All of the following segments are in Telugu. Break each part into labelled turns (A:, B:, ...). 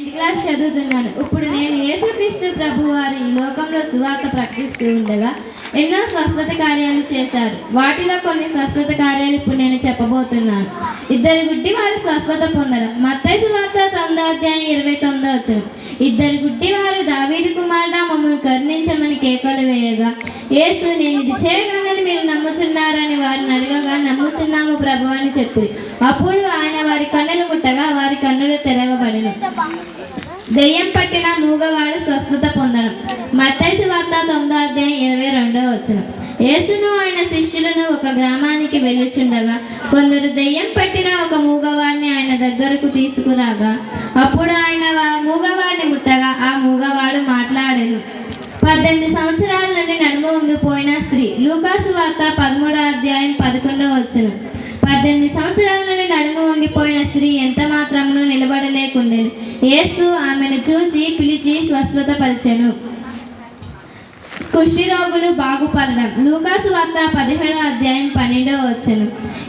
A: నైన్త్ క్లాస్ చదువుతున్నాను. ఇప్పుడు నేను యేసుక్రీస్తు ప్రభు వారు ఈ లోకంలో సువార్త ప్రకటిస్తూ ఉండగా ఎన్నో స్వస్థత కార్యాలు చేశారు. వాటిలో కొన్ని స్వస్థత కార్యాలు ఇప్పుడు నేను చెప్పబోతున్నాను. ఇద్దరు గుడ్డి వారు స్వస్థత పొందడం. మత్తైసు వార్త తొమ్మిదో అధ్యాయం ఇరవై తొమ్మిదో వచ్చారు ఇద్దరు గుడ్డివారు దావీదు కుమారుడా మమ్మల్ని కరుణించమని కేకలు వేయగా ఏసు నేను ఇది చేయగలనని మీరు నమ్ముచున్నారని వారిని అడగగా నమ్ముచున్నాము ప్రభు అని చెప్పి. అప్పుడు ఆయన వారి కన్నులు ముట్టగా వారి కన్నులు తెరవబడిన. దెయ్యం పట్టిన మూగవాడు స్వస్థత పొందడం. మత్తైసు వార్త తొమ్మిదో అధ్యాయం ఇరవై రెండో వచ్చిన యేసును ఆయన శిష్యులను ఒక గ్రామానికి వెళ్ళుచుండగా కొందరు దెయ్యం పట్టిన ఒక మూగవాడిని ఆయన దగ్గరకు తీసుకురాగా అప్పుడు ఆయన మూగవాడు మూగవాడిని ముట్టగా ఆ మూగవాడు మాట్లాడెను పద్దెనిమిది సంవత్సరాల నుండి నడుము ఉండిపోయిన స్త్రీ. లూకాసు వార్త పదమూడో అధ్యాయం పదకొండో వచ్చిన పద్దెనిమిది సంవత్సరాల నుండి నడుము ఉండిపోయిన స్త్రీ ఎంత మాత్రమును నిలబడలేకుండెను. యేసు ఆమెను చూచి పిలిచి స్వస్థతపరిచెను. కుష్ఠిరోగులు బాగుపడడం. లూకాసు వార్త పదిహేడో అధ్యాయం పన్నెండో వచ్చను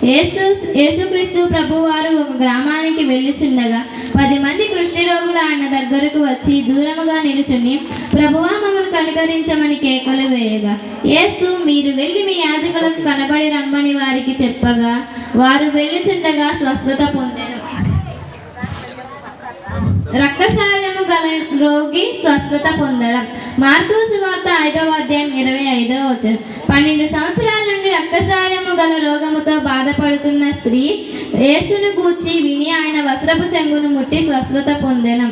A: యేసు యేసుక్రీస్తు ప్రభువారు ఒక గ్రామానికి వెళ్ళుచుండగా పది మంది కుష్ఠిరోగులు ఆయన దగ్గరకు వచ్చి దూరముగా నిలుచుని ప్రభువా మమ్మల్ని కనుకరించమని కేకలు వేయగా యేసు మీరు వెళ్ళి మీ యాజకులకు కనబడి రమ్మని వారికి చెప్పగా వారు వెళ్ళుచుండగా స్వస్థత పొందెను. రక్తస్రావము గల రోగి స్వస్థత పొందడం. మార్కు సువార్త ఐదవ అధ్యాయం ఇరవై ఐదవ వచనం. పన్నెండు సంవత్సరాల నుండి రక్తస్రావము గల రోగముతో బాధపడుతున్న స్త్రీ యేసును గూర్చి విని ఆయన వస్త్రపు చెంగును ముట్టి స్వస్థత పొందెనం.